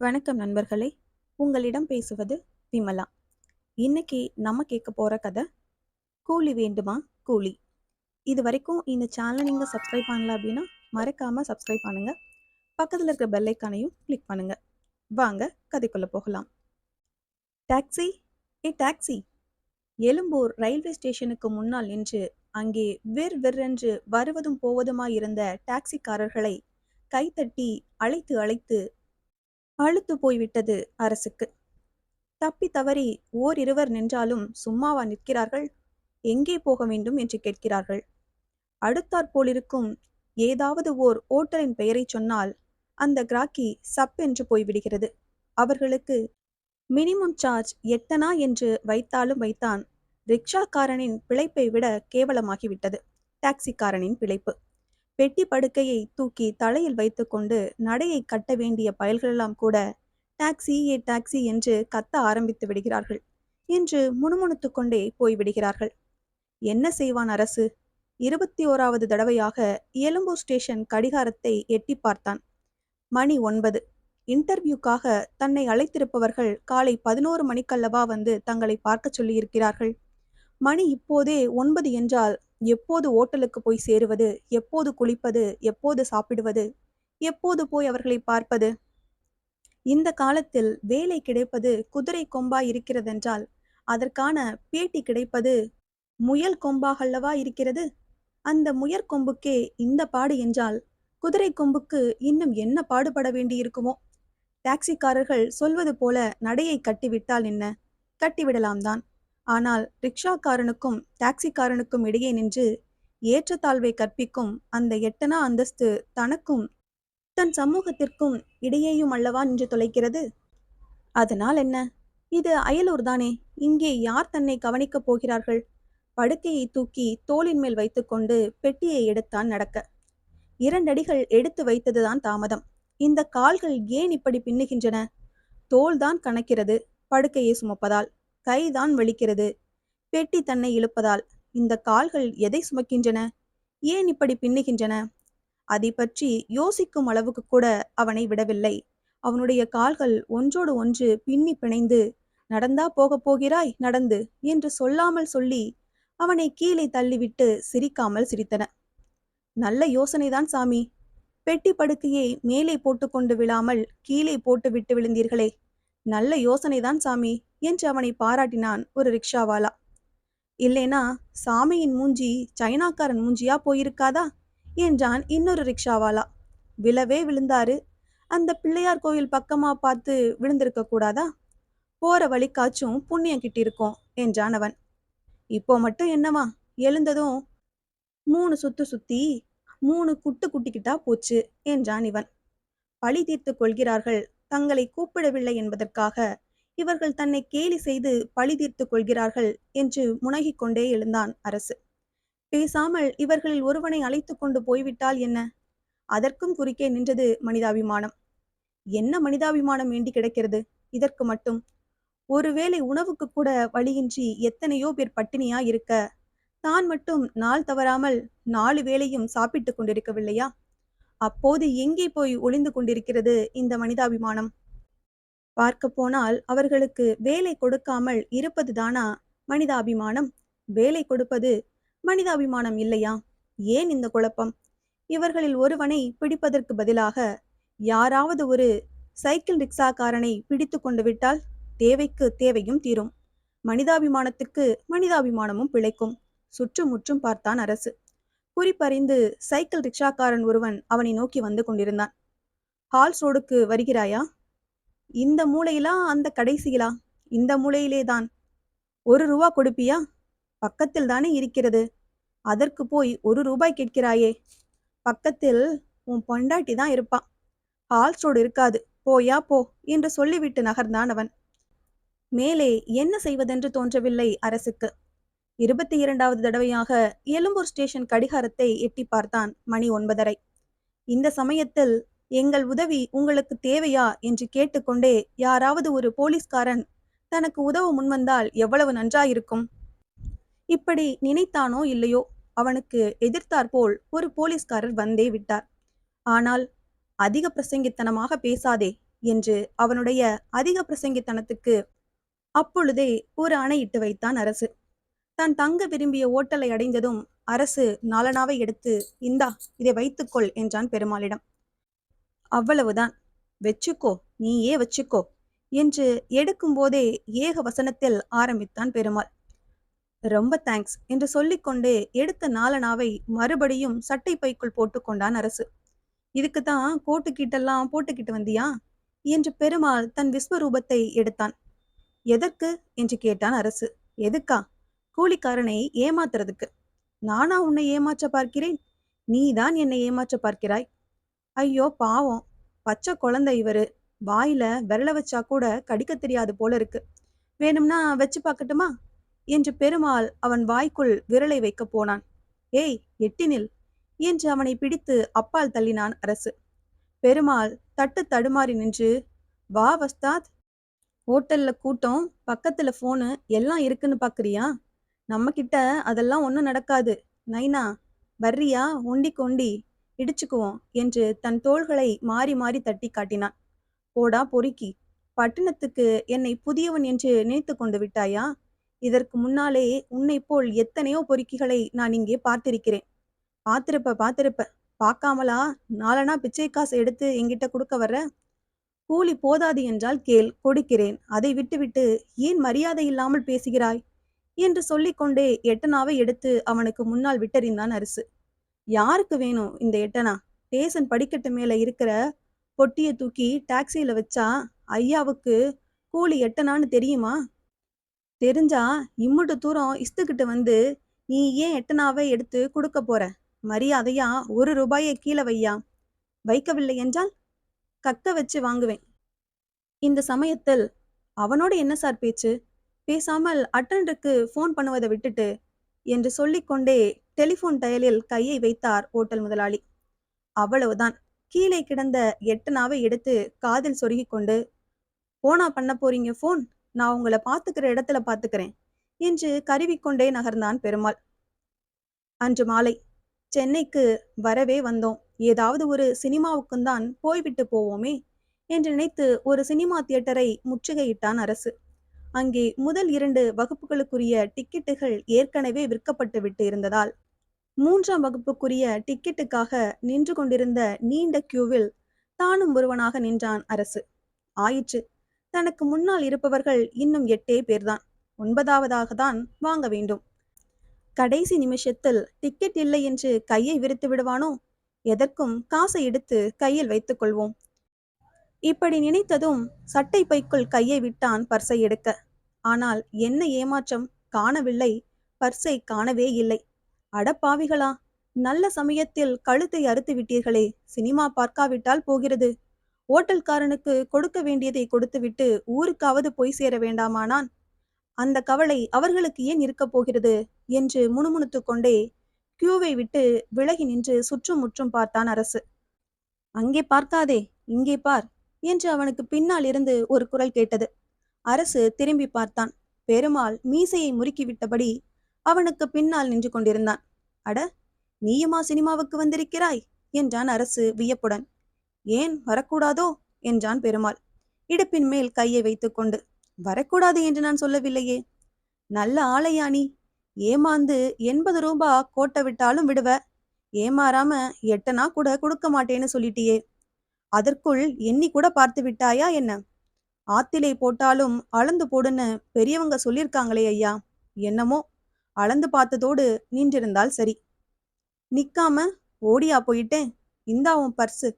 வணக்கம் நண்பர்களே. உங்களிடம் பேசுவது விமலா. இன்னைக்கு நம்ம கேட்க போகிற கதை கூலி வேண்டுமா? கூலி. இது வரைக்கும் இந்த சேனலை நீங்கள் சப்ஸ்கிரைப் பண்ணல அப்படின்னா மறக்காமல் சப்ஸ்கிரைப் பண்ணுங்கள் பக்கத்தில் இருக்கிற பெல்லைக்கானையும் கிளிக் பண்ணுங்கள் வாங்க கதைக்குள்ளே போகலாம். டாக்ஸி ஏ டாக்ஸி எழும்பூர் ரயில்வே ஸ்டேஷனுக்கு முன்னால் நின்று அங்கே விர் விற்றென்று வருவதும் போவதுமாயிருந்த டாக்ஸிக்காரர்களை கைத்தட்டி அழைத்து அழைத்து அழுத்து போய்விட்டது அரசுக்கு. தப்பி தவறி ஓரிருவர் நின்றாலும் சும்மாவா நிற்கிறார்கள்? எங்கே போக வேண்டும் என்று கேட்கிறார்கள். அடுத்தாற் போலிருக்கும் ஏதாவது ஓர் ஓட்டலின் பெயரை சொன்னால் அந்த கிராக்கி சப் என்று போய்விடுகிறது. அவர்களுக்கு மினிமம் சார்ஜ் எட்டனா என்று வைத்தாலும் வைத்தான். ரிக்ஷாக்காரனின் பிழைப்பை விட கேவலமாகிவிட்டது. டாக்ஸிக்காரனின் பிழைப்பு. பெட்டி படுக்கையை தூக்கி தலையில் வைத்துக்கொண்டு நடையை கட்ட வேண்டிய பயல்களெல்லாம் கூட டாக்ஸி ஏ டாக்ஸி என்று கத்த ஆரம்பித்து விடுகிறார்கள். என்று முணுமுணுத்து கொண்டே போய்விடுகிறார்கள் என்ன செய்வான் அரசு? இருபத்தி ஓராவது தடவையாக எலும்பூர் ஸ்டேஷன் கடிகாரத்தை எட்டி பார்த்தான். மணி ஒன்பது. இன்டர்வியூக்காக தன்னை அழைத்திருப்பவர்கள் காலை பதினோரு மணிக்கல்லவா வந்து தங்களை பார்க்க சொல்லியிருக்கிறார்கள். மணி இப்போதே ஒன்பது என்றால் எப்போது ஓட்டலுக்கு போய் சேருவது எப்போது குளிப்பது எப்போது சாப்பிடுவது எப்போது போய் அவர்களை பார்ப்பது? இந்த காலத்தில் வேலை கிடைப்பது குதிரை கொம்பா இருக்கிறதென்றால் அதற்கான பேட்டி கிடைப்பது முயல் கொம்பாகல்லவா இருக்கிறது? அந்த முயற் கொம்புக்கே இந்த பாடு என்றால் குதிரை கொம்புக்கு இன்னும் என்ன பாடுபட வேண்டியிருக்குமோ? டாக்ஸிக்காரர்கள் சொல்வது போல நடையை கட்டிவிட்டால் என்ன? கட்டிவிடலாம் தான் ஆனால் ரிக்ஷாக்காரனுக்கும் டாக்ஸிக்காரனுக்கும் இடையே நின்று ஏற்றத்தாழ்வை கற்பிக்கும் அந்த எட்டனா அந்தஸ்து தனக்கும் தன் சமூகத்திற்கும் இடையேயும் அல்லவா நின்று தொலைக்கிறது? அதனால் என்ன? இது அயலூர் தானே? இங்கே யார் தன்னை கவனிக்கப் போகிறார்கள்? படுக்கையை தூக்கி தோளின் மேல் வைத்துக்கொண்டு பெட்டியை எடுத்தான் நடக்க. இரண்டடிகள் எடுத்து வைத்ததுதான் தாமதம். இந்த கால்கள் ஏன் இப்படி பின்னுகின்றன? தோல்தான் கணக்கிறது படுக்கையை சுமப்பதால். கைதான் வலிக்கிறது. பெட்டி தன்னை இழுப்பதால் இந்த கால்கள் எதை சுமக்கின்றன? ஏன் இப்படி பின்னுகின்றன? அதை பற்றி யோசிக்கும் அளவுக்கு கூட அவனை விடவில்லை. அவனுடைய கால்கள் ஒன்றோடு ஒன்று பின்னி பிணைந்து நடந்தா போகப் போகிறாய் நடந்து என்று சொல்லாமல் சொல்லி அவனை கீழே தள்ளிவிட்டு சிரிக்காமல் சிரித்தன. நல்ல யோசனைதான் சாமி. பெட்டி படுக்கையை மேலே போட்டுக்கொண்டு விழாமல் கீழே போட்டு விட்டு விழுந்தீர்களே. நல்ல யோசனைதான் சாமி. என்று அவனை பாராட்டினான் ஒரு ரிக்ஷாவாலா. இல்லைனா சாமியின் மூஞ்சி சைனாக்காரன் மூஞ்சியா போயிருக்காதா? என்றான் இன்னொரு ரிக்ஷாவாலா. விழவே விழுந்தாரு. அந்த பிள்ளையார் கோயில் பக்கமா பார்த்து விழுந்திருக்க கூடாதா? போற வழிக்காச்சும் புண்ணியம் கிட்டிருக்கோம் என்றான் அவன். இப்போ மட்டும் என்னவா? எழுந்ததும் மூணு சுத்து சுத்தி மூணு குட்டு குட்டிக்கிட்டா போச்சு என்றான் இவன். பழி தீர்த்து கொள்கிறார்கள் தங்களை கூப்பிடவில்லை என்பதற்காக இவர்கள் தன்னை கேலி செய்து பழி தீர்த்து கொள்கிறார்கள் என்று முனகிக் கொண்டே எழுந்தான் அரசு. பேசாமல் இவர்களில் ஒருவனை அழைத்து கொண்டு போய்விட்டால் என்ன? அதற்கும் குறுக்கே நின்றது மனிதாபிமானம். என்ன மனிதாபிமானம் வேண்டி கிடக்கிறது? இதற்கு மட்டும். ஒருவேளை உணவுக்கு கூட வழியின்றி எத்தனையோ பேர் பட்டினியா இருக்க தான் மட்டும் நாள் தவறாமல் நாலு வேளையும் சாப்பிட்டு கொண்டிருக்கவில்லையா? அப்போது எங்கே போய் ஒளிந்து கொண்டிருக்கிறது இந்த மனிதாபிமானம்? பார்க்க போனால் அவர்களுக்கு வேலை கொடுக்காமல் இருப்பது தானா மனிதாபிமானம். வேலை கொடுப்பது மனிதாபிமானம் இல்லையா? ஏன் இந்த குழப்பம்? இவர்களில் ஒருவனை பிடிப்பதற்கு பதிலாக யாராவது ஒரு சைக்கிள் ரிக்ஷாக்காரனை பிடித்து கொண்டு விட்டால் தேவைக்கு தேவையும் தீரும். மனிதாபிமானத்துக்கு மனிதாபிமானமும் பிழைக்கும். சுற்றுமுற்றும் பார்த்தான் அரசு. குறிப்பறிந்து சைக்கிள் ரிக்ஷாக்காரன் ஒருவன் அவனை நோக்கி வந்து கொண்டிருந்தான். ஹால்ஸ் ரோடுக்கு வருகிறாயா? இந்த மூளையிலா அந்த கடைசியிலா? இந்த மூலையிலே தான் ஒரு ரூபா கொடுப்பியா? பக்கத்தில் தானே இருக்கிறது. அதற்கு போய் ஒரு ரூபாய் கேட்கிறாயே. பக்கத்தில் உன் பொண்டாட்டி தான் இருப்பான் ஹால்ஸ் ரோடு இருக்காது. போயா போ என்று சொல்லிவிட்டு நகர்ந்தான் அவன். மேலே என்ன செய்வதென்று தோன்றவில்லை அரசுக்கு. இருபத்தி இரண்டாவது தடவையாக எழும்பூர் ஸ்டேஷன் கடிகாரத்தை எட்டி பார்த்தான் மணி ஒன்பதரை. இந்த சமயத்தில் எங்கள் உதவி உங்களுக்கு தேவையா? என்று கேட்டுக்கொண்டே யாராவது ஒரு போலீஸ்காரன் தனக்கு உதவ முன்வந்தால் எவ்வளவு நன்றாயிருக்கும்? இப்படி நினைத்தானோ இல்லையோ? அவனுக்கு எதிர்த்தாற்போல் ஒரு போலீஸ்காரர் வந்தே விட்டார். ஆனால் அதிக பிரசங்கித்தனமாக பேசாதே என்று அவனுடைய அதிக பிரசங்கித்தனத்துக்கு அப்பொழுதே ஒரு அணையிட்டு வைத்தான் அரசு. தான் தங்க விரும்பிய ஓட்டலை அடைந்ததும் அரசு நாலனாவை எடுத்து இந்தா இதை வைத்துக்கொள் என்றான் பெருமாளிடம். அவ்வளவுதான். வச்சுக்கோ நீயே வச்சுக்கோ என்று எடுக்கும்போதே ஏக வசனத்தில் ஆரம்பித்தான் பெருமாள். ரொம்ப தேங்க்ஸ் என்று சொல்லிக்கொண்டே எடுத்த நாலனாவை மறுபடியும் சட்டை பைக்குள் போட்டுக்கொண்டான் அரசு. இதுக்கு தான் கோட்டு போட்டுக்கிட்டு வந்தியா? என்று பெருமாள் தன் விஸ்வரூபத்தை எடுத்தான். எதற்கு? என்று கேட்டான் அரசு. எதுக்கா? கூலிக்காரனை ஏமாத்துறதுக்கு. நானா உன்னை ஏமாற்ற பார்க்கிறேன்? நீதான் என்னை ஏமாற்ற பார்க்கிறாய்? ஐயோ பாவம். பச்சை குழந்தை இவரு. வாயில விரல வச்சா கூட கடிக்க தெரியாது போல இருக்கு. வேணும்னா வச்சு பார்க்கட்டுமா? என்று பெருமாள் அவன் வாய்க்குள் விரலை வைக்க போனான். ஏய் எட்டினில் என்று அவனை பிடித்து அப்பால் தள்ளினான் அரசு. பெருமாள் தட்டு தடுமாறி நின்று வா வஸ்தாத். ஹோட்டல்ல கூட்டம் பக்கத்துல போனு எல்லாம் இருக்குன்னு பாக்குறியா? நம்ம கிட்ட அதெல்லாம் ஒன்றும் நடக்காது. நைனா வர்றியா? ஒண்டி கொண்டி இடிச்சுக்குவோம் என்று தன் தோள்களை மாறி மாறி தட்டி காட்டினான். போடா பொறுக்கி. பட்டணத்துக்கு என்னை புதியவன் என்று நினைத்து கொண்டு விட்டாயா? இதற்கு முன்னாலே உன்னை போல் எத்தனையோ பொறுக்கிகளை நான் இங்கே பார்த்திருக்கிறேன். பார்த்திருப்ப பார்த்திருப்ப. பார்க்காமலா? நாலனா பிச்சை காசு எடுத்து என்கிட்ட கொடுக்க வர்ற? கூலி போதாது என்றால் கேள் கொடுக்கிறேன். அதை விட்டுவிட்டு ஏன் மரியாதை இல்லாமல் பேசுகிறாய்? என்று சொல்லிக்கொண்டே எட்டனாவை எடுத்து அவனுக்கு முன்னால் விட்டறிந்தான் அரசு. யாருக்கு வேணும் இந்த எட்டனா? டேசன் படிக்கட்டு மேல இருக்கிற பொட்டியை தூக்கி டாக்ஸியில வச்சா ஐயாவுக்கு கூலி எட்டனான்னு தெரியுமா? தெரிஞ்சா இம்முட்டு தூரம் இஸ்துக்கிட்ட வந்து நீ ஏன் எட்டனாவை எடுத்து கொடுக்க போற? மரியாதையா ஒரு ரூபாயை கீழே வையா? வைக்கவில்லை என்றால் கக்க வச்சு வாங்குவேன். இந்த சமயத்தில் அவனோட என்ன சார் பேச்சு? பேசாமல் அட்டண்டருக்கு ஃபோன் பண்ணுவதை விட்டுட்டு என்று சொல்லிக்கொண்டே டெலிஃபோன் டயலில் கையை வைத்தார் ஓட்டல் முதலாளி. அவ்வளவுதான். கீழே கிடந்த எட்டனாவை எடுத்து காதில் சொருகி கொண்டு போனா பண்ண போறீங்க ஃபோன் நான் உங்களை பார்த்துக்கிற இடத்துல பார்த்துக்கிறேன் என்று கருவிக்கொண்டே நகர்ந்தான் பெருமாள். அன்று மாலை சென்னைக்கு வரவே வந்தோம். ஏதாவது ஒரு சினிமாவுக்கும் தான் போய்விட்டு போவோமே என்று நினைத்து ஒரு சினிமா தியேட்டரை முற்றுகையிட்டான் அரசு. அங்கே முதல் இரண்டு வகுப்புகளுக்குரிய டிக்கெட்டுகள் ஏற்கனவே விற்கப்பட்டு விட்டு இருந்ததால் மூன்றாம் வகுப்புக்குரிய டிக்கெட்டுக்காக நின்று கொண்டிருந்த நீண்ட கியூவில் தானும் ஒருவனாக நின்றான் அரசு. ஆயிற்று. தனக்கு முன்னால் இருப்பவர்கள் இன்னும் எட்டே பேர்தான். ஒன்பதாவதாக தான் வாங்க வேண்டும். கடைசி நிமிஷத்தில் டிக்கெட் இல்லை என்று கையை விரித்து விடுவானோ? எதற்கும் காசை எடுத்து கையில் வைத்துக் கொள்வோம். இப்படி நினைத்ததும் சட்டை பைக்குள் கையை விட்டான் பர்சை எடுக்க. ஆனால் என்ன ஏமாற்றம்? காணவில்லை. பர்சை காணவே இல்லை. அடப்பாவிகளா நல்ல சமயத்தில் கழுத்தை அறுத்து விட்டீர்களே சினிமா பார்க்காவிட்டால் போகிறது. ஓட்டல்காரனுக்கு கொடுக்க வேண்டியதை கொடுத்துவிட்டு ஊருக்காவது போய் சேர வேண்டாமானான்? அந்த கவலை அவர்களுக்கு ஏன் இருக்கப் போகிறது? என்று முணுமுணுத்து கொண்டே கியூவை விட்டு விலகி நின்று சுற்றும் முற்றும் பார்த்தான் அரசு. அங்கே பார்க்காதே இங்கே பார் என்று அவனுக்கு பின்னால் இருந்து ஒரு குரல் கேட்டது. அரசு திரும்பி பார்த்தான். பெருமாள் மீசையை முறுக்கிவிட்டபடி அவனுக்கு பின்னால் நின்று கொண்டிருந்தான். அட நீயுமா சினிமாவுக்கு வந்திருக்கிறாய்? என்றான் அரசு வியப்புடன். ஏன் வரக்கூடாதோ? என்றான் பெருமாள். இடுப்பின் மேல் கையை வைத்துக்கொண்டு வரக்கூடாது என்று நான் சொல்லவில்லையே. நல்ல ஆளையாணி. ஏமாந்து எண்பது ரூபா கோட்டை விட்டாலும் விடுவ. ஏமாறாம எட்டனா கூட கொடுக்க மாட்டேன்னு சொல்லிட்டியே. அதற்குள் எண்ணி கூட பார்த்து விட்டாயா என்ன? ஆத்திலே போட்டாலும் அளந்து போடுன்னு பெரியவங்க சொல்லியிருக்காங்களே ஐயா. என்னமோ? அளந்து பார்த்ததோடு நின்றிருந்தால் சரி. நிக்காம ஓடியா போயிட்டேன். இந்தா உன் பர்சு.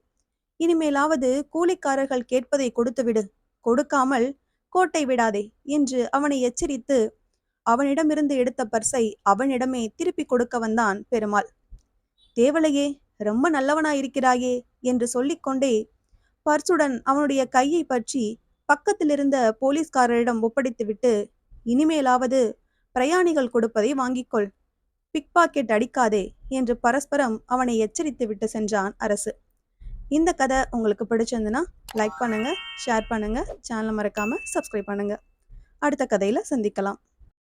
இனிமேலாவது கூலிக்காரர்கள் கேட்பதை கொடுத்து விடு. கொடுக்காமல் கோட்டை விடாதே என்று அவனை எச்சரித்து அவனிடமிருந்து எடுத்த பர்சை அவனிடமே திருப்பி கொடுக்க வந்தான் பெருமாள். தேவலையே ரொம்ப நல்லவனாயிருக்கிறாயே என்று சொல்லிக்கொண்டே பர்சுடன் அவனுடைய கையை பற்றி பக்கத்திலிருந்த போலீஸ்காரரிடம் ஒப்படைத்துவிட்டு இனிமேலாவது பிரயாணிகள் கொடுப்பதை வாங்கிக்கொள். பிக் பாக்கெட் அடிக்காதே என்று பரஸ்பரம் அவனை எச்சரித்து விட்டு சென்றான் அரசு. இந்த கதை உங்களுக்கு பிடிச்சிருந்துன்னா லைக் பண்ணுங்க ஷேர் பண்ணுங்க சேனலை மறக்காம சப்ஸ்கிரைப் பண்ணுங்க. அடுத்த கதையில சந்திக்கலாம்.